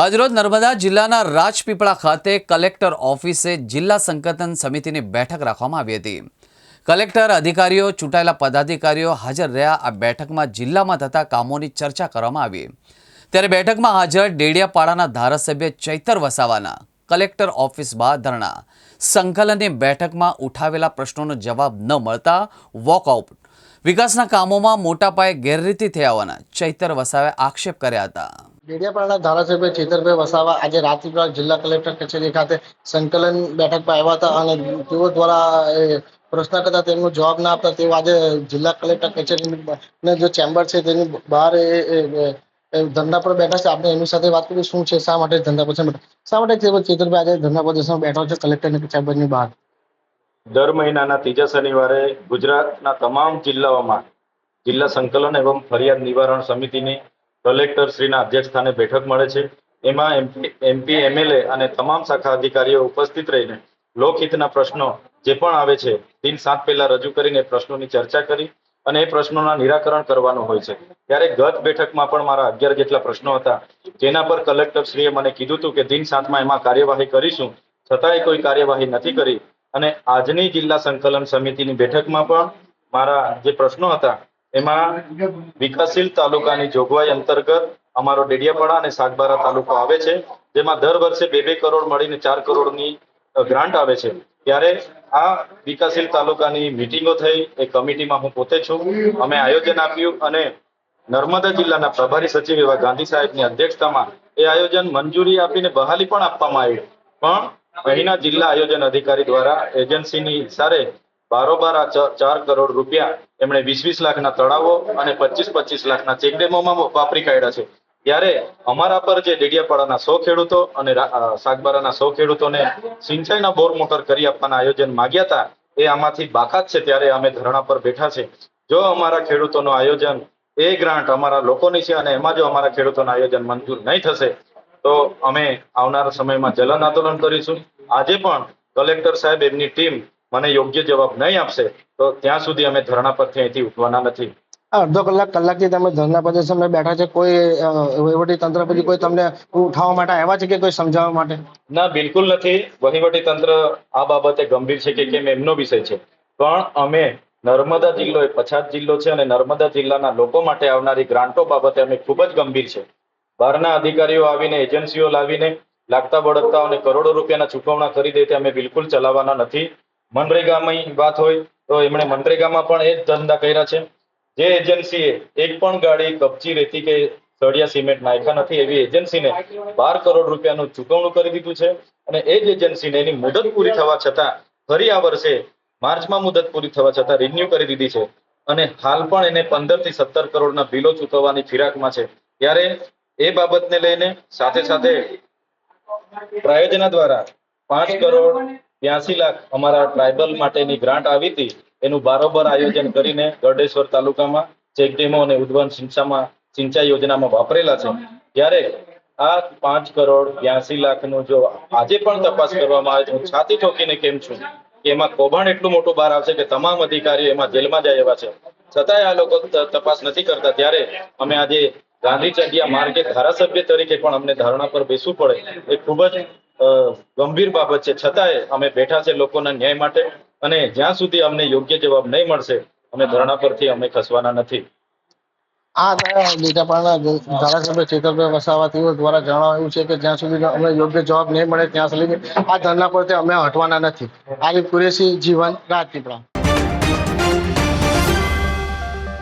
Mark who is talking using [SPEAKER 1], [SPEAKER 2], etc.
[SPEAKER 1] આજરોજ નર્મદા જિલ્લાના રાજપીપળા ખાતે કલેક્ટર ઓફિસે જિલ્લા સંકલન સમિતિની બેઠક રાખવામાં આવી હતી. કલેક્ટર અધિકારીઓ, ચૂંટાયેલા પદાધિકારીઓ હાજર રહ્યા. આ બેઠકમાં જિલ્લામાં થતા કામોની ચર્ચા કરવામાં આવી. ત્યારે બેઠકમાં હાજર ડેડિયાપાડાના ધારાસભ્ય ચૈતર વસાવાના, કલેક્ટર ઓફિસ બહાર ધરણા. સંકલનની બેઠકમાં ઉઠાવેલા પ્રશ્નોનો જવાબ ન મળતા વોકઆઉટ વિકાસના કામોમાં મોટા પાયે ગેરરીતિ હોવાના ચૈતર વસાવે આક્ષેપ કર્યા હતા.
[SPEAKER 2] ડેડિયાપાડાના ધારાસભ્ય ચેતરભાઈ વસાવા આજે રાજપીપળા જિલ્લા કલેક્ટર કચેરી ખાતે સંકલન બેઠકમાં આવ્યા હતા અને તેઓ દ્વારા પ્રશ્ન કરતા તેમનો જવાબ ના આપતા તેઓ આજે જિલ્લા કલેક્ટર કચેરીની જે ચેમ્બર છે તેની બહાર એ ધંધા પર બેઠા છે. આપણે એમની સાથે વાત કરી શું છે, શા માટે ધંધા પ્રદર્શન શા માટે ચેતરભાઈ આજે ધંધા પ્રદર્શન બેઠો છે કલેક્ટરની ચેમ્બરની બહાર?
[SPEAKER 3] દર મહિનાના ત્રીજા શનિવારે ગુજરાતના તમામ જિલ્લાઓમાં જિલ્લા સંકલન એવં ફરિયાદ નિવારણ સમિતિની કલેક્ટર શ્રીના અધ્યક્ષસ્થાને બેઠક મળે છે. એમાં એમપી એમએલએ અને તમામ શાખા અધિકારીઓ ઉપસ્થિત રહીને લોકહિતના પ્રશ્નો જે પણ આવે છે, દિન સાત પહેલા રજૂ કરીને પ્રશ્નોની ચર્ચા કરી અને એ પ્રશ્નોના નિરાકરણ કરવાનું હોય છે. ત્યારે ગત બેઠકમાં પણ મારા અગિયાર જેટલા પ્રશ્નો હતા, જેના પર કલેક્ટર શ્રીએ મને કીધું હતું કે દિન સાતમાં એમાં કાર્યવાહી કરીશું. છતાંય કોઈ કાર્યવાહી નથી કરી. અને આજની જિલ્લા સંકલન સમિતિની બેઠકમાં પણ મારા જે પ્રશ્નો હતા એમાં વિકાસશીલ તાલુકાની જોગવાઈ અંતર્ગત અમારો ડેડિયાપાડા અને સાગબારા તાલુકો આવે છે, જેમાં દર વર્ષે બે બે કરોડ મળીને ચાર કરોડની ગ્રાન્ટ આવે છે. ત્યારે આ વિકાસશીલ તાલુકાની મિટિંગો થઈ, એ કમિટીમાં હું પોતે છું. અમે આયોજન આપ્યું અને નર્મદા જિલ્લાના પ્રભારી સચિવ એવા ગાંધી સાહેબની અધ્યક્ષતામાં એ આયોજન મંજૂરી આપીને બહાલી પણ આપવામાં આવી. પણ અહીંના જિલ્લા આયોજન અધિકારી દ્વારા એજન્સીની ઇશારે બારોબાર આ ચાર કરોડ રૂપિયા એમણે વીસ વીસ લાખના તળાવો અને પચીસ પચીસ લાખના ચેકડેમોમાં વાપરી કાઢ્યા છે. ત્યારે અમારા પર જે ડેડિયાપાડાના સો ખેડૂતો અને સાગબારાના સો ખેડૂતોને સિંચાઈના બોર મોટર કરી આપવાના આયોજન માંગ્યા હતા, એ આમાંથી બાકાત છે ત્યારે અમે ધરણા પર બેઠા છે. જો અમારા ખેડૂતોનું આયોજન એ ગ્રાન્ટ અમારા લોકોની છે અને એમાં જો અમારા ખેડૂતોનું આયોજન મંજૂર નહીં થશે, તો અમે આવનારા સમયમાં જલન આંદોલન કરીશું. આજે પણ કલેક્ટર સાહેબ એમની ટીમ મને યોગ્ય જવાબ નહીં આપશે તો ત્યાં સુધી અમે ધરણા પરથી અહીંથી ઉઠવાના નથી.
[SPEAKER 2] અડધો કલાક કલાકથી તમે ધરના પ્રદર્શન બેઠા છે કોઈ વહીવટી તંત્ર પછી કોઈ તમને ઉઠાવવા માટે આવ્યા છે કે કોઈ સમજાવવા માટે?
[SPEAKER 3] ના બિલકુલ નથી. વહીવટી તંત્ર આ બાબતે ગંભીર છે કે કેમ એમનો વિષય છે. પણ અમે નર્મદા જિલ્લો એ પછાત જિલ્લો છે અને નર્મદા જિલ્લાના લોકો માટે આવનારી ગ્રાન્ટો બાબતે અમે ખૂબ જ ગંભીર છે. બહારના અધિકારીઓ આવીને એજન્સીઓ લાવીને લાગતા વળગતાઓને કરોડો રૂપિયાના ચૂકવણા કરી દે તે અમે બિલકુલ ચલાવવાના નથી. મનરેગામાં વાત હોય, તો એમણે મનરેગામાં પણ એ જ ધંધા કર્યા છે. જે એજન્સીએ એક પણ ગાડી કપચી રેતી કે સળિયા સિમેન્ટ નાખ્યા નથી એવી એજન્સીને બાર કરોડ રૂપિયાનું ચૂકવણું કરી દીધું છે અને એ જ એજન્સીને એની મુદત પૂરી થવા છતાં, ફરી આ વર્ષે માર્ચમાં મુદત પૂરી થવા છતાં રિન્યુ કરી દીધી છે. અને હાલ પણ એને પંદરથી સત્તર કરોડના બિલો ચૂકવવાની ફિરાકમાં છે. ત્યારે એ બાબતને લઈને સાથે સાથે પ્રાયોજના દ્વારા પાંચ કરોડ બ્યાસી લાખ અમારા ટ્રાઇબલ માટેની ગ્રાન્ટ આવી હતી. એનું બારોબર આયોજન કરીને ગરડેશ્વર તાલુકામાં ચેકડેમો અને ઉદ્વન સિંચામાં, સિંચાઈ યોજનામાં વાપરેલા છે. ત્યારે આ પાંચ કરોડ બ્યાસી લાખનું જો આજે પણ તપાસ કરવામાં આવે હું છાતી ઠોકીને કેમ છું કે એમાં કૌભાંડ એટલું મોટું બહાર આવશે કે તમામ અધિકારીઓ એમાં જેલમાં જાય એવા છે. છતાંય આ લોકો તપાસ નથી કરતા. ત્યારે અમે આજે ગાંધી ચડિયા માર્ગે ધારાસભ્ય તરીકે પણ અમને ધારણા પર બેસવું પડે. એ ખૂબ જ ગંભીર બાબત છે. છતાંય અમે બેઠા છે લોકોના ન્યાય માટે અને જ્યાં સુધી અમને યોગ્ય જવાબ નહીં મળશે, અમે ધરણા પરથી અમે ખસવાના નથી.
[SPEAKER 2] આ ડેટાપાડાના ધારાસભ્ય ચેતરભાઈ વસાવા દ્વારા જણાવાયું છે કે જ્યાં સુધી અમને યોગ્ય જવાબ નહીં મળે ત્યાં સુધી આ ધરના પરથી અમે હટવાના નથી. આરિફ કુરેશી જીવન રાજપીપળા.